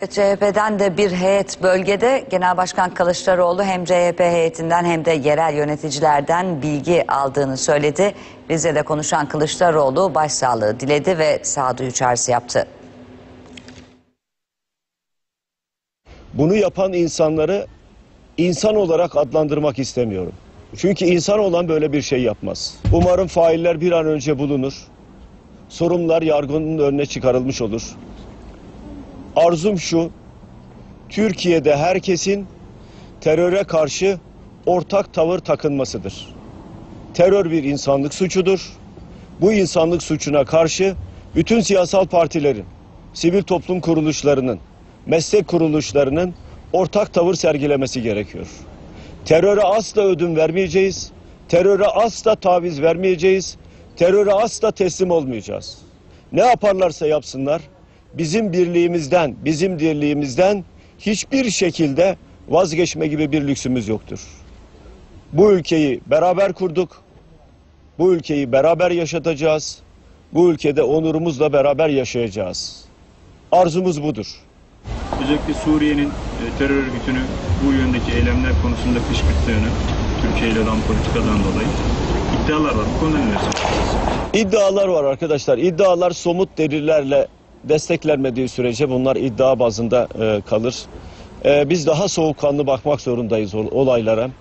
CHP'den de bir heyet bölgede Genel Başkan Kılıçdaroğlu hem CHP heyetinden hem de yerel yöneticilerden bilgi aldığını söyledi. Rize'de konuşan Kılıçdaroğlu başsağlığı diledi ve sağduyu çağrısı yaptı. Bunu yapan insanları insan olarak adlandırmak istemiyorum. Çünkü insan olan böyle bir şey yapmaz. Umarım failler bir an önce bulunur. Sorumlular yargının önüne çıkarılmış olur. Arzum şu, Türkiye'de herkesin teröre karşı ortak tavır takınmasıdır. Terör bir insanlık suçudur. Bu insanlık suçuna karşı bütün siyasal partilerin, sivil toplum kuruluşlarının, meslek kuruluşlarının ortak tavır sergilemesi gerekiyor. Teröre asla ödün vermeyeceğiz. Teröre asla taviz vermeyeceğiz. Teröre asla teslim olmayacağız. Ne yaparlarsa yapsınlar bizim birliğimizden, bizim dirliğimizden hiçbir şekilde vazgeçme gibi bir lüksümüz yoktur. Bu ülkeyi beraber kurduk. Bu ülkeyi beraber yaşatacağız. Bu ülkede onurumuzla beraber yaşayacağız. Arzumuz budur. Özellikle Suriye'nin e, terör örgütünü bu yöndeki eylemler konusunda kışkırttığını, Türkiye ile olan politikadan dolayı iddialar var. Bu konuda ne dersiniz? İddialar var arkadaşlar. İddialar somut delillerle desteklenmediği sürece bunlar iddia bazında e, kalır. E, biz daha soğukkanlı bakmak zorundayız ol- olaylara.